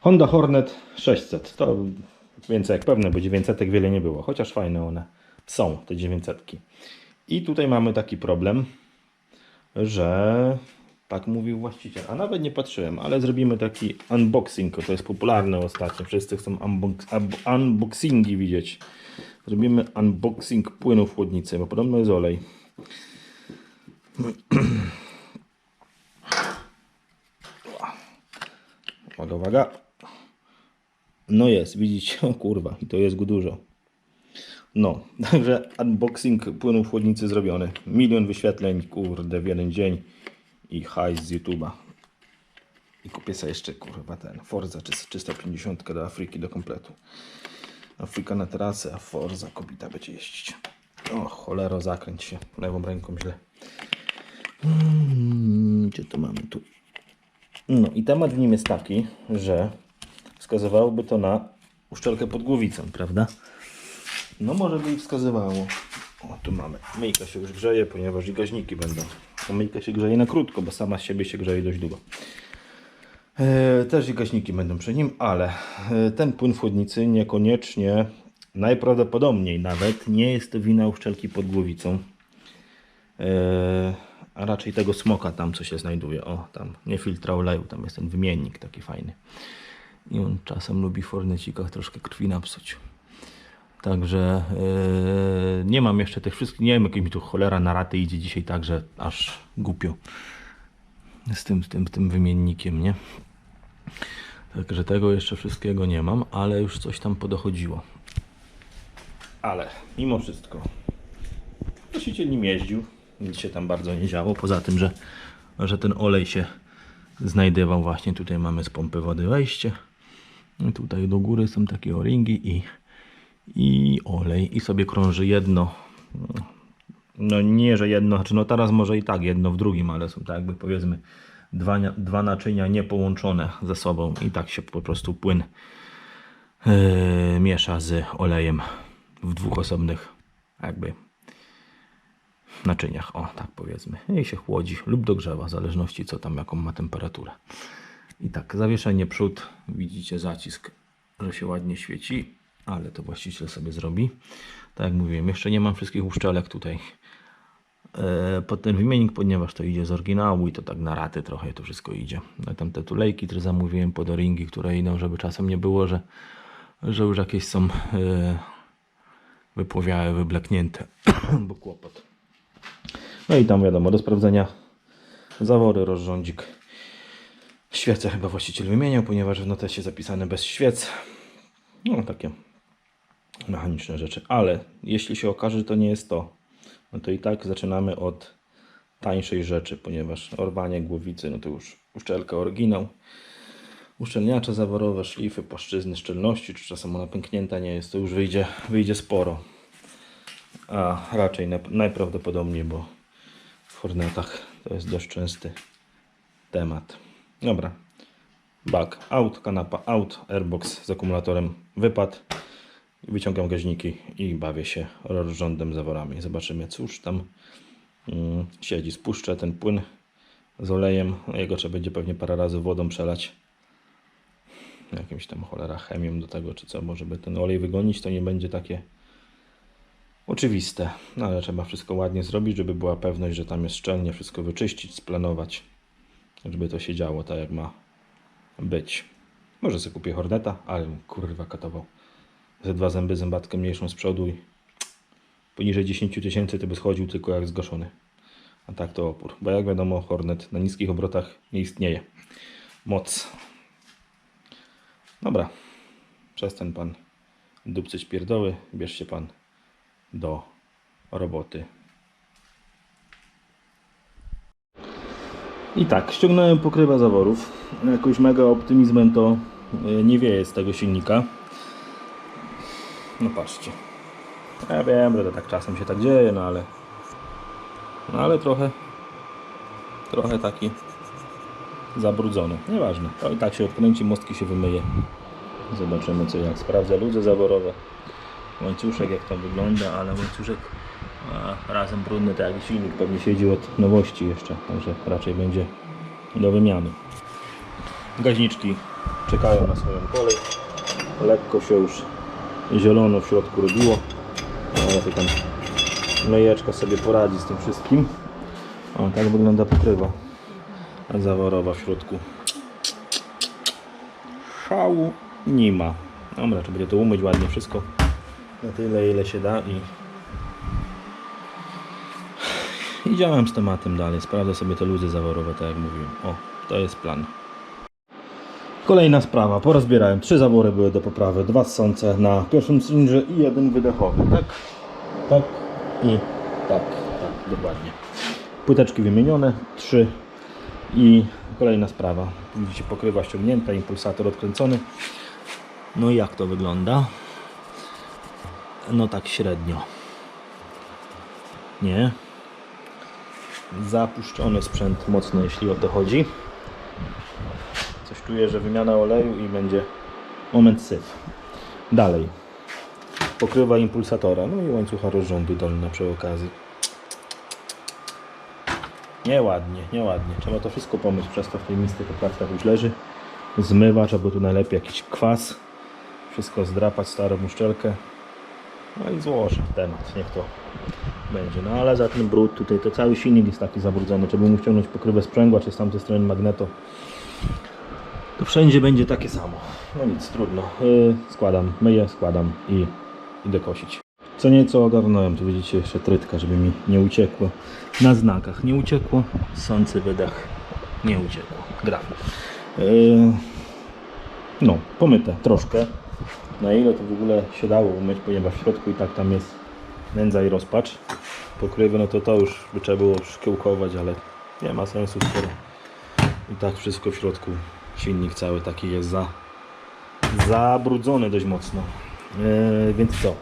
Honda Hornet 600. To więcej jak pewne, bo 900 wiele nie było. Chociaż fajne one są, te 900. I tutaj mamy taki problem, że tak mówił właściciel. A nawet nie patrzyłem, ale zrobimy taki unboxing. To jest popularne ostatnio. Wszyscy chcą unbox, unboxingi widzieć. Zrobimy unboxing płynu w chłodnicy, bo podobno jest olej. Uwaga, uwaga. No jest, widzicie, o kurwa, i to jest go dużo. No, także unboxing płynu w chłodnicy zrobiony. Milion wyświetleń, kurde, w jeden dzień i hajs z YouTube'a. I kupię sobie jeszcze, kurwa, ten Forza 350 do Afryki do kompletu. Afryka na trasę, a Forza kobita będzie jeździć. O, cholero, zakręć się lewą ręką źle. Mm, Gdzie to mamy tu? No i temat w nim jest taki, że wskazywałoby to na uszczelkę pod głowicą, prawda? No może by i wskazywało. O, tu mamy. Myjka się już grzeje, ponieważ i gaźniki będą. Bo myjka się grzeje na krótko, bo sama z siebie się grzeje dość długo. E, też i gaźniki będą przy nim, ale e, ten płyn w chłodnicy niekoniecznie, najprawdopodobniej nawet, nie jest to wina uszczelki pod głowicą. E, a raczej tego smoka tam, co się znajduje. O, tam nie filtra oleju, tam jest ten wymiennik taki fajny. I on czasem lubi w fornecikach troszkę krwi napsuć. Także yy, nie mam jeszcze tych wszystkich, nie wiem, jak mi tu cholera na raty idzie dzisiaj tak, że aż głupio z tym, z tym, z tym wymiennikiem, nie? Także tego jeszcze wszystkiego nie mam, ale już coś tam podochodziło. Ale mimo wszystko właściciel nim jeździł, nic się tam bardzo nie działo, poza tym, że, że ten olej się znajdował właśnie, tutaj mamy z pompy wody wejście, tutaj do góry są takie o-ringi i, i olej. I sobie krąży jedno, no nie, że jedno, znaczy no teraz może i tak jedno w drugim, ale są tak jakby powiedzmy dwa, dwa naczynia niepołączone ze sobą i tak się po prostu płyn yy, miesza z olejem w dwóch osobnych jakby naczyniach, o tak powiedzmy, i się chłodzi lub dogrzewa, w zależności co tam, jaką ma temperaturę. I tak, zawieszenie przód, widzicie zacisk, że się ładnie świeci, ale to właściciel sobie zrobi. Tak jak mówiłem, jeszcze nie mam wszystkich uszczelek tutaj e, pod ten wymiennik, ponieważ to idzie z oryginału i to tak na raty trochę to wszystko idzie. No, tam te tulejki, które zamówiłem pod ringi, które idą, żeby czasem nie było, że, że już jakieś są e, wypłowiałe, wybleknięte, bo kłopot. No i tam wiadomo, do sprawdzenia zawory, rozrządzik. Świece chyba właściciel wymieniał, ponieważ w notesie zapisane bez świec. No takie mechaniczne rzeczy. Ale jeśli się okaże, że to nie jest to, no to i tak zaczynamy od tańszej rzeczy, ponieważ orwanie głowicy, no to już uszczelka oryginał. Uszczelniacze zaworowe, szlify, płaszczyzny szczelności, czy czasem ona pęknięta nie jest, to już wyjdzie, wyjdzie sporo. A raczej najprawdopodobniej, bo w Hornetach to jest dość częsty temat. Dobra. Back out, kanapa out, airbox z akumulatorem wypadł. Wyciągam gaźniki i bawię się rozrządem zaworami. Zobaczymy cóż tam mm, siedzi. Spuszczę ten płyn z olejem. Jego trzeba będzie pewnie parę razy wodą przelać. Jakimś tam cholera chemią do tego czy co. Może by ten olej wygonić to nie będzie takie oczywiste. No ale trzeba wszystko ładnie zrobić, żeby była pewność, że tam jest szczelnie. Wszystko wyczyścić, splanować. Żeby to się działo tak jak ma być. Może sobie kupię Horneta, ale kurwa katował. Ze dwa zęby, zębatkę mniejszą z przodu i poniżej 10 tysięcy to by schodził tylko jak zgaszony. A tak to opór. Bo jak wiadomo Hornet na niskich obrotach nie istnieje. Moc. Dobra. Przestań pan dupcyć pierdoły. Bierz się pan do roboty. I tak, ściągnąłem pokrywę zaworów. Jakoś mega optymizmem to y, nie wieje z tego silnika. No patrzcie. Ja wiem, że to tak czasem się tak dzieje, no ale... No ale trochę... Trochę taki... Zabrudzony. Nieważne. To i tak się odkręci, mostki się wymyje. Zobaczymy co jak. Sprawdzę luzy zaworowe. Łańcuszek jak to wygląda, ale łańcuszek a, razem brudny, tak jak silnik pewnie siedzi od nowości jeszcze, także raczej będzie do wymiany. Gaźniczki czekają na swoją kolej. Lekko się już zielono w środku robiło, ale to tam myjeczka sobie poradzi z tym wszystkim. O, tak wygląda pokrywa zaworowa w środku. Szału nie ma. Dobra, trzeba będzie to umyć ładnie wszystko na tyle ile się da i i działam z tematem dalej. Sprawdzę sobie te luzy zaworowe, tak jak mówiłem. O, to jest plan. Kolejna sprawa. Porozbierałem. Trzy zawory były do poprawy. Dwa ssące na pierwszym cylindrze i jeden wydechowy. Tak, tak i tak. Tak, dokładnie. Płyteczki wymienione. Trzy. I kolejna sprawa. Widzicie, pokrywa ściągnięta, impulsator odkręcony. No i jak to wygląda? No tak średnio. Nie. Zapuszczony sprzęt mocno, jeśli o to chodzi. Coś czuję, że wymiana oleju i będzie moment syf. Dalej. Pokrywa impulsatora, no i łańcucha rozrządu dolna przy okazji. Nieładnie, nieładnie. Trzeba to wszystko pomyć, przez to w tej misce poprawka już leży. Zmywacz, albo tu najlepiej jakiś kwas. Wszystko zdrapać, starą uszczelkę. No i złożę temat, niech to będzie. No ale za ten brud tutaj, to cały silnik jest taki zabrudzony. Trzeba mu wciągnąć pokrywę sprzęgła, czy z tamtej strony magneto. To wszędzie będzie takie samo. No nic, trudno. Yy, składam, myję, składam i idę kosić. Co nieco ogarnąłem, tu widzicie jeszcze trytka, żeby mi nie uciekło. Na znakach nie uciekło, sący wydech nie uciekło. Graf. Yy, no, pomyte troszkę. Na ile to w ogóle się dało umyć, ponieważ w środku i tak tam jest nędza i rozpacz. Pokrywy, no to to już by trzeba było szkiełkować, ale nie ma sensu, skoro i tak wszystko w środku, silnik cały taki jest za, zabrudzony dość mocno. Eee, więc co?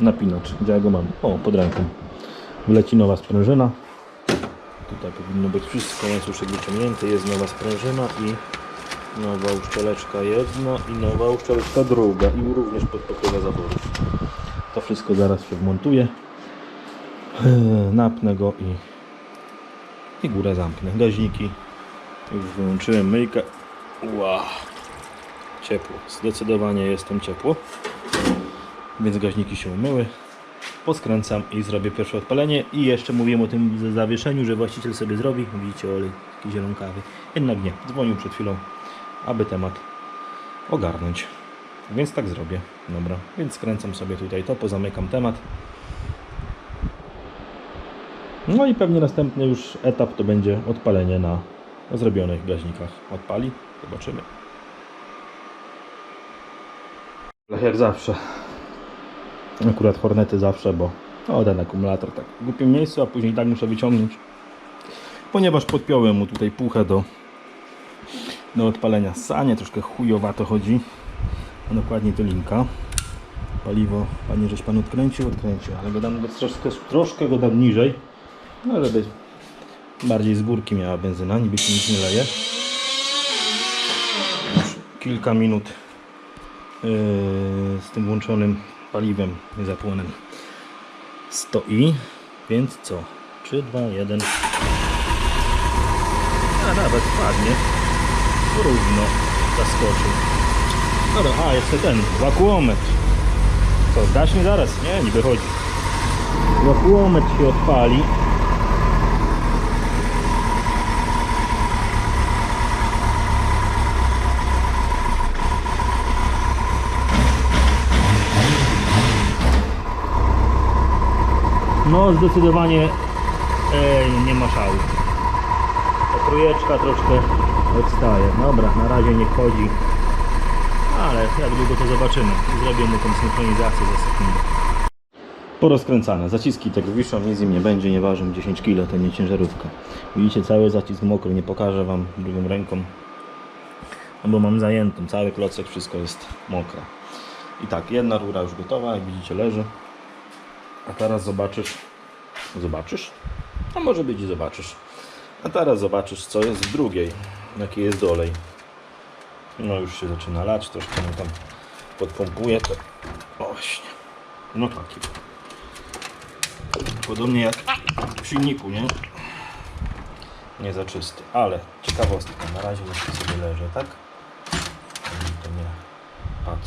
Napinacz, gdzie ja go mam? O, pod ręką. Wleci nowa sprężyna. Tutaj powinno być wszystko, łańcuszek wyciągnięty, jest nowa sprężyna i nowa uszczeleczka jedna i nowa uszczeleczka druga i również pod pokrywę zaworów. To wszystko zaraz się wmontuje. Eee, Napnę go i, i górę zamknę. Gaźniki już wyłączyłem myjkę. Wow. Ciepło. Zdecydowanie jestem ciepło. Więc gaźniki się umyły. Poskręcam i zrobię pierwsze odpalenie. I jeszcze mówiłem o tym zawieszeniu, że właściciel sobie zrobi. Widzicie olej taki zielonkawy. Jednak nie. Dzwonił przed chwilą, aby temat ogarnąć. Więc tak zrobię. Dobra. Więc skręcam sobie tutaj to, pozamykam temat. No i pewnie następny już etap to będzie odpalenie na zrobionych gaźnikach. Odpali, zobaczymy. Jak zawsze. Akurat hornety zawsze, bo o, ten akumulator tak w głupim miejscu, a później tak muszę wyciągnąć. Ponieważ podpiąłem mu tutaj puchę do, do odpalenia sanie, troszkę chujowato chodzi. A dokładnie to linka. Paliwo, panie żeś pan odkręcił, odkręcił, ale go dam troszkę, troszkę go dam niżej. No żeby bardziej z górki miała benzyna, niby się nic nie leje. Już kilka minut yy, z tym włączonym paliwem zapłonem stoi, więc co? 3, 2, 1 A nawet ładnie równo zaskoczył Dobra, a jeszcze ten, wakuometr Co, gaśnie zaraz? Nie, niby chodzi Wakuometr się odpali No zdecydowanie e, nie ma szału. Ta trójeczka troszkę odstaje. Dobra, na razie nie chodzi. Ale jak długo to zobaczymy. Zrobię mu tą synchronizację za sekundę. Porozkręcane. Zaciski tak wiszą, nic im nie będzie, nie ważą 10 kg, to nie ciężarówka. Widzicie, cały zacisk mokry, nie pokażę Wam drugą ręką. No bo mam zajętą, cały klocek, wszystko jest mokre. I tak, jedna rura już gotowa, jak widzicie leży. A teraz zobaczysz. Zobaczysz? A może być i zobaczysz. A teraz zobaczysz, co jest w drugiej. Jaki jest dolej. No już się zaczyna lać, troszkę mu tam podpompuje to. O, właśnie. No taki. Podobnie jak w silniku, nie? Nie za czysty, ale ciekawostka. Na razie to sobie leży, tak?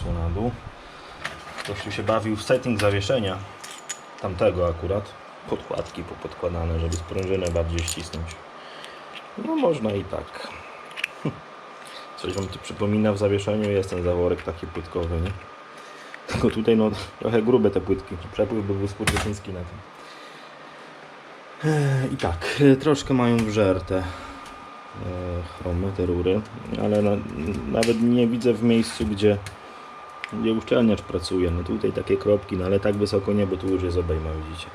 zszło na dół. Ktoś się bawił w setting zawieszenia. Tamtego akurat. Podkładki popodkładane, żeby sprężynę bardziej ścisnąć. No można i tak. Coś wam tu przypomina w zawieszeniu jest ten zaworek taki płytkowy, nie? Tylko tutaj no trochę grube te płytki. Przepływ by był skurwysyński na tym. I tak, e, troszkę mają wżerte e, chromy, te rury, ale na, nawet nie widzę w miejscu, gdzie, gdzie uszczelniacz pracuje. No tutaj takie kropki, no ale tak wysoko nie, bo tu już jest obejma, widzicie.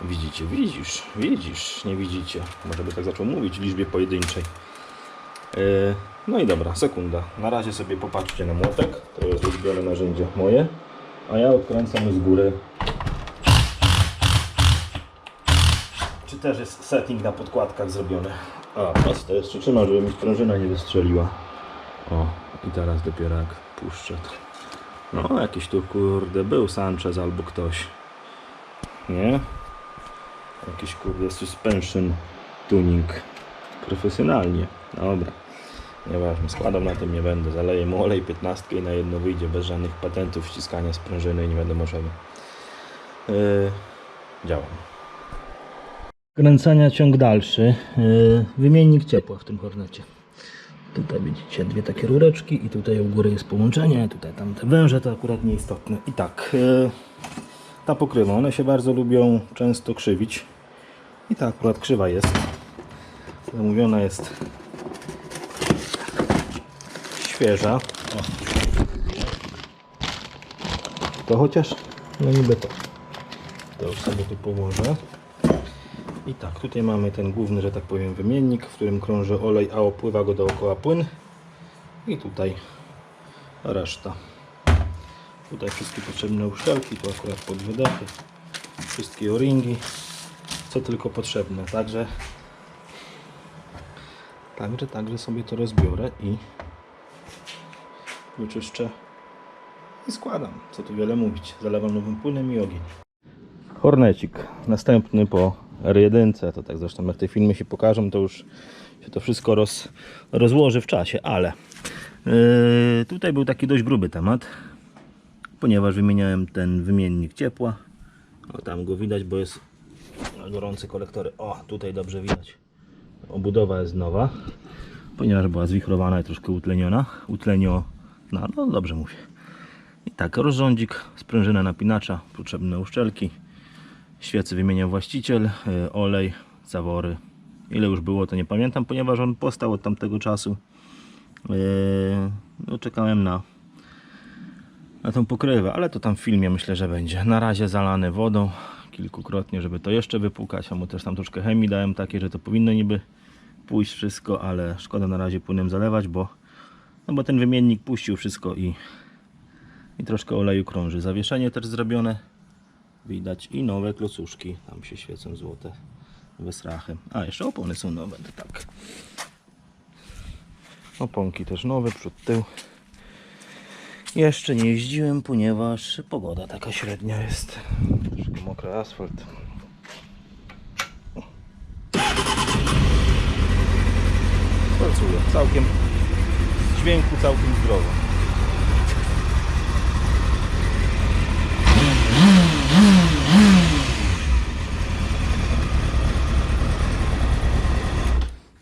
Widzicie, widzisz, widzisz, nie widzicie. Może by tak zaczął mówić w liczbie pojedynczej. E, No i dobra, sekunda. Na razie sobie popatrzcie na młotek. To jest ulubione narzędzie moje. A ja odkręcam z góry. Czy też jest setting na podkładkach zrobiony? A, proste. Jeszcze trzymam, żeby mi sprężyna nie wystrzeliła. O, i teraz dopiero jak puszczę to. No, jakiś tu kurde był Sanchez albo ktoś. Nie? Jakiś kurde suspension tuning. Profesjonalnie. Dobra. Nieważne, składam na tym nie będę. Zaleję mu olej 15 i na jedno wyjdzie bez żadnych patentów ściskania sprężyny i nie wiadomo czego. Yy, działam. Kręcenia ciąg dalszy. Yy, wymiennik ciepła w tym hornecie. Tutaj widzicie dwie takie rureczki i tutaj u góry jest połączenie, tutaj tam te węże to akurat nieistotne. I tak, yy, ta pokrywa, one się bardzo lubią często krzywić. I ta akurat krzywa jest. Zamówiona jest świeża. To chociaż, no niby to. To sobie tu położę. I tak, tutaj mamy ten główny, że tak powiem, wymiennik, w którym krąży olej, a opływa go dookoła płyn. I tutaj reszta. Tutaj wszystkie potrzebne uszczelki, tu akurat pod wydechy, wszystkie o-ringi, co tylko potrzebne. Także, także, także sobie to rozbiorę i wyczyszczę i składam. Co tu wiele mówić. Zalewam nowym płynem i ogień. Hornecik. Następny po R1. To tak zresztą jak te filmy się pokażą, to już się to wszystko roz, rozłoży w czasie, ale yy, tutaj był taki dość gruby temat, ponieważ wymieniałem ten wymiennik ciepła. O, tam go widać, bo jest gorący kolektory. O, tutaj dobrze widać. Obudowa jest nowa, ponieważ była zwichrowana i troszkę utleniona. Utlenio, no, no dobrze mówię. I tak, rozrządzik, sprężyna napinacza, potrzebne uszczelki, świecy wymieniał właściciel, y, olej, zawory. Ile już było, to nie pamiętam, ponieważ on postał od tamtego czasu. Yy, No, czekałem na, na tą pokrywę, ale to tam w filmie myślę, że będzie. Na razie zalany wodą kilkukrotnie, żeby to jeszcze wypłukać, a mu też tam troszkę chemii dałem takie, że to powinno niby pójść wszystko, ale szkoda na razie płynem zalewać, bo, no bo ten wymiennik puścił wszystko i, i troszkę oleju krąży. Zawieszenie też zrobione, widać i nowe klocuszki, tam się świecą złote wysrachem. A, jeszcze opony są nowe, to tak. Oponki też nowe, przód, tył. Jeszcze nie jeździłem, ponieważ pogoda taka średnia jest. Troszkę mokry asfalt. Pracuje całkiem dźwięku całkiem zdrowo.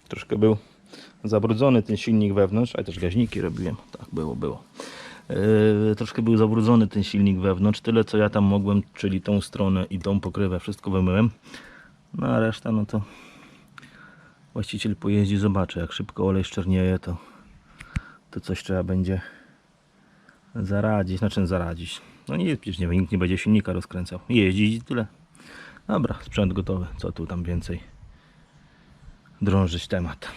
Troszkę był zabrudzony ten silnik wewnątrz, ale też gaźniki robiłem. Tak było, było. Yy, troszkę był zabrudzony ten silnik wewnątrz. Tyle co ja tam mogłem, czyli tą stronę i tą pokrywę, wszystko wymyłem. No a reszta, no to właściciel pojeździ, zobaczy. Jak szybko olej szczernieje, to, to coś trzeba będzie zaradzić. Znaczy zaradzić. No nie, przecież nie, nikt nie będzie silnika rozkręcał. Jeździć i tyle. Dobra, sprzęt gotowy. Co tu tam więcej drążyć temat.